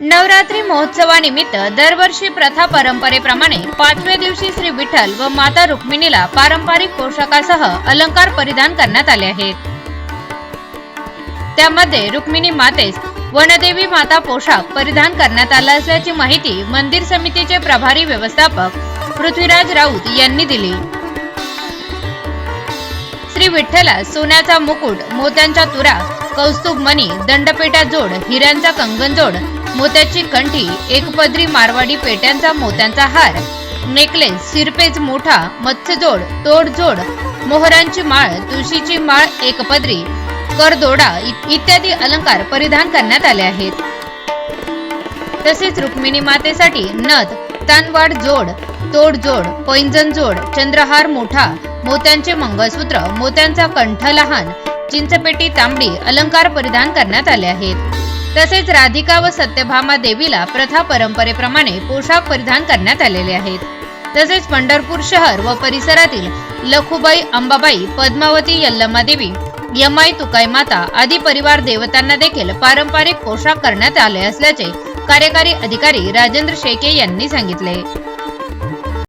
नवरात्री महोत्सवानिमित्त दरवर्षी प्रथा परंपरेप्रमाणे पाचव्या दिवशी श्री विठ्ठल व माता रुक्मिणीला पारंपरिक पोशाखासह अलंकार परिधान करण्यात आले आहेत. त्यामध्ये रुक्मिणी मातेस वनदेवी माता पोशाख परिधान करण्यात आला असल्याची माहिती मंदिर समितीचे प्रभारी व्यवस्थापक पृथ्वीराज राऊत यांनी दिली. श्री विठ्ठला सोन्याचा मुकुट मोत्यांच्या तुरा कौस्तुभ मणी दंडपेटा जोड हिऱ्यांचा कंगन जोड मोत्याची कंठी एकपदरी मारवाडी पेट्यांचा मोत्यांचा हार नेकलेस सिरपेज मोठा मत्स्यजोड तोडजोड मोहरांची माळ तुळशीची माळ एकपदरी करदोडा इत्यादी अलंकार परिधान करण्यात आले आहेत. तसेच रुक्मिणी मातेसाठी नथ तानवाड जोड तोडजोड पैंजन पैंजण जोड चंद्रहार मोठा मोत्यांचे मंगळसूत्र मोत्यांचा कंठ लहान चिंचपेटी तांबडी अलंकार परिधान करण्यात आले आहेत. तसेच राधिका व सत्यभामा देवीला प्रथा परंपरेप्रमाणे पोशाख परिधान करण्यात आलेले आहेत. तसेच पंढरपूर शहर व परिसरातील लखुबाई अंबाबाई पद्मावती यल्लमा देवी यमाई तुकाई माता आदी परिवार देवतांना देखील पारंपरिक पोशाख करण्यात आले असल्याचे कार्यकारी अधिकारी राजेंद्र शेके यांनी सांगितले.